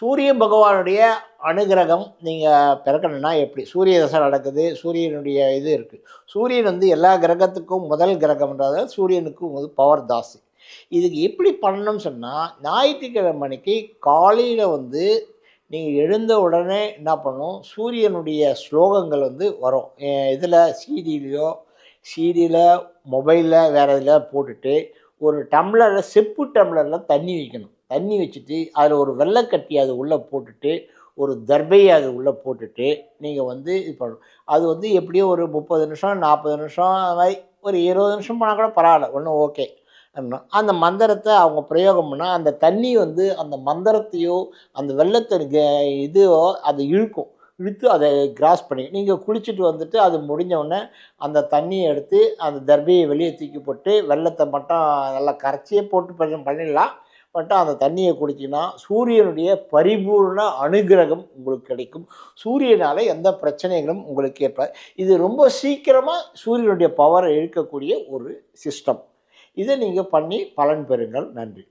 சூரிய பகவானுடைய அனுகிரகம் நீங்கள் பிறக்கணும்னா எப்படி? சூரிய தசை நடக்குது சூரியனுடைய இது இருக்குது சூரியன் வந்து எல்லா கிரகத்துக்கும் முதல் கிரகம்ன்றதால் சூரியனுக்கும் வந்து பவர் தாசி இதுக்கு எப்படி பண்ணணும்னு சொன்னால் ஞாயிற்றுக்கிழமை அன்னைக்கு காலையில் வந்து நீங்கள் எழுந்த உடனே என்ன பண்ணணும் சூரியனுடைய ஸ்லோகங்கள் வந்து வரும். இதில் சீடியிலையோ சீடியில் மொபைலில் வேறு இதில் போட்டுட்டு ஒரு டம்ளரில் செப்பு டம்ளரில் தண்ணி வைக்கணும். தண்ணி வச்சுட்டு அதில் ஒரு வெள்ளைக்கட்டி அது உள்ளே போட்டுட்டு ஒரு தர்பையை அது உள்ளே போட்டுட்டு நீங்கள் வந்து இது பண்ணணும். அது வந்து எப்படியோ ஒரு முப்பது நிமிஷம் நாற்பது நிமிஷம் அது மாதிரி ஒரு இருபது நிமிஷம் போனால் கூட பரவாயில்ல ஒன்றும் ஓகே. அந்த மந்திரத்தை அவங்க பிரயோகம் பண்ணால் அந்த தண்ணி வந்து அந்த மந்திரத்தையோ அந்த வெள்ளத்தை கே- இதுவோ அதை இழுக்கும். இழுத்து அதை கிராஸ் பண்ணி நீங்கள் குளிச்சுட்டு வந்துட்டு அது முடிஞ்சவுடனே அந்த தண்ணியை எடுத்து அந்த தர்பையை வெளியே தூக்கி போட்டு வெள்ளத்தை மட்டும் நல்லா கரைச்சியே போட்டு பண்ணிடலாம். பட் அந்த தண்ணியை குடிச்சிங்கன்னா சூரியனுடைய பரிபூர்ண அனுகிரகம் உங்களுக்கு கிடைக்கும். சூரியனால் எந்த பிரச்சனைகளும் உங்களுக்கு ஏற்ப இது ரொம்ப சீக்கிரமாக சூரியனுடைய பவரை இழுக்கக்கூடிய ஒரு சிஸ்டம் இதை நீங்கள் பண்ணி பலன் பெறுங்கள். நன்றி.